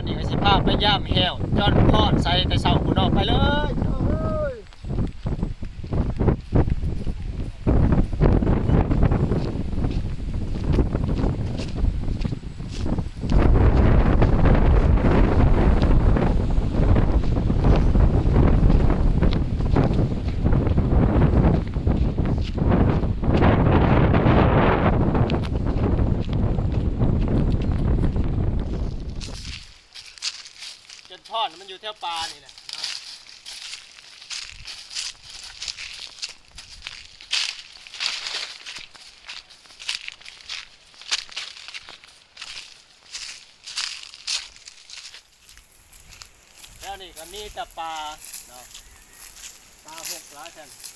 นนี้ก็สิพาไปย่ามแหวจอนพอดใส่แต่เสาคุณออกไปเลย ช่อดมันอยู่แถวปลานี่แหละเนะแล้วนี่ก็มีแต่ปลาเนาะปลาหกหลาเช่น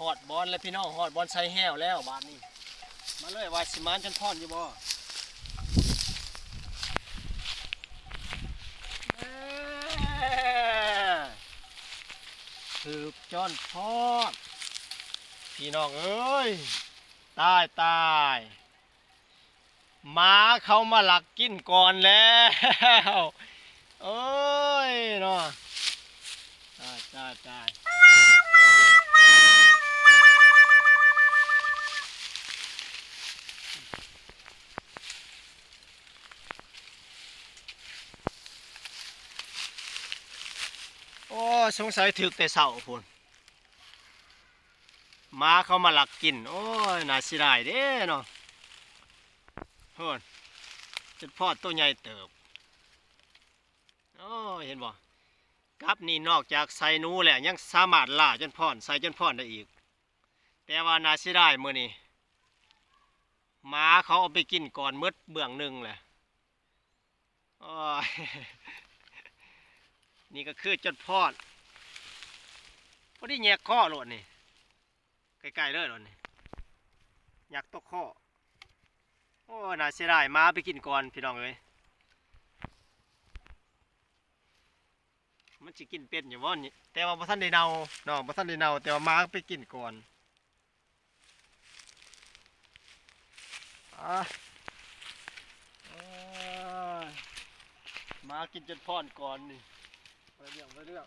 หอดบอลแล้วพี่น้องหอดบอลใส่แห้วแล้วบาทนี้ มาเลยวายสิมานจนพอนอยู่บ่ถือจอนพอด พี่น้องเอ้ย ตายตายหมาเขามาหลักกินก่อนแล้วเอ้ยเนาะตายตายตาย โอ้สงสัยถึกแต่เสาพุ่นหมาเขามาหลักกิน โอ้ยน่าเสิได้เด้เนาะเฮ้นจนพอดตัวใหญ่เติบโอ้เห็นบ่กับนี่นอกจากใส่หนูแหละยังสามารถล่าจนพอนใส่จนพอนได้อีก แต่ว่าน่าเสิได้มื้อนี้หมาเขาเอาไปกินก่อนมืดเบื้องหนึ่งแหละโอ้ย นี่ก็คือจดพอดพอดีแยกข้อหลดนี่ใกล้ๆเลยหลดนี่อยากตกข้อโอ้น่าเสียดายมาไปกินก่อนพี่น้องเอ้ยมันสิกินเป็นอยู่ว่นี่แต่ว่าบ่ทันได้เนาเน้องบ่ทันได้เนาแต่ว่ามาไปกินก่อนอะมากินจนพอนก่อนนี่ ไปเรื่องไปเรื่อง